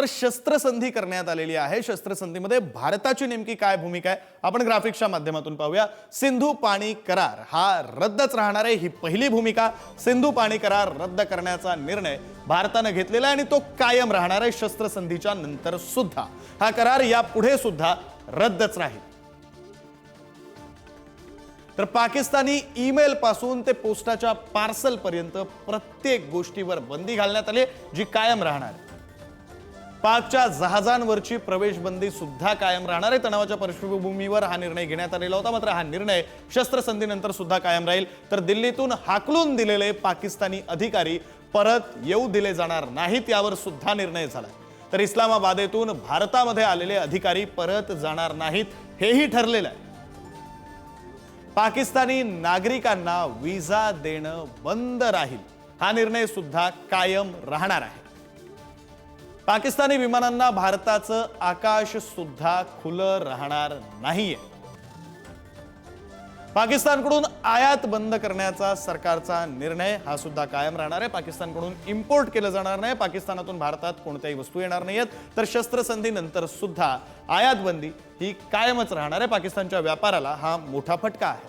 तर शस्त्रसंधी करण्यात आलेली आहे. शस्त्रसंधीमध्ये भारताची नेमकी काय भूमिका आहे? आपण ग्राफिक्सच्या माध्यमातून पाहूया. सिंधू पाणी करार हा रद्दच राहणार आहे. ही पहिली भूमिका. सिंधू पाणी करार रद्द करण्याचा निर्णय भारतानं घेतलेला आहे आणि तो कायम राहणार आहे शस्त्रसंधीच्या नंतर सुद्धा. हा करार यापुढे सुद्धा रद्दच राहील. तर पाकिस्तानी ईमेल पासून ते पोस्टाच्या पार्सल पर्यंत प्रत्येक गोष्टीवर बंदी घालण्यात आली जी कायम राहणार आहे. पाकच्या जहाजांवरची प्रवेशबंदी सुद्धा कायम राहणार आहे. तणावाच्या पार्श्वभूमीवर हा निर्णय घेण्यात आलेला होता. मात्र हा निर्णय शस्त्रसंधीनंतर सुद्धा कायम राहील. तर दिल्लीतून हाकलून दिलेले पाकिस्तानी अधिकारी परत येऊ दिले जाणार नाहीत यावर सुद्धा निर्णय झाला. तर इस्लामाबादेतून भारतामध्ये आलेले अधिकारी परत जाणार नाहीत हेही ठरलेलं आहे. पाकिस्तानी नागरिकांना विजा देणं बंद राहील. हा निर्णय सुद्धा कायम राहणार आहे. पाकिस्तानी विमानांना भारताचं आकाश सुद्धा खुलं राहणार नाहीये. पाकिस्तानकडून आयात बंद करण्याचा सरकारचा निर्णय हा सुद्धा कायम राहणार आहे. पाकिस्तानकडून इम्पोर्ट केलं जाणार नाही. पाकिस्तानातून भारतात कोणत्याही वस्तू येणार नाहीयेत. तर शस्त्रसंधी नंतर सुद्धा आयात बंदी ही कायमच राहणार आहे. पाकिस्तानच्या व्यापाराला हा मोठा फटका आहे.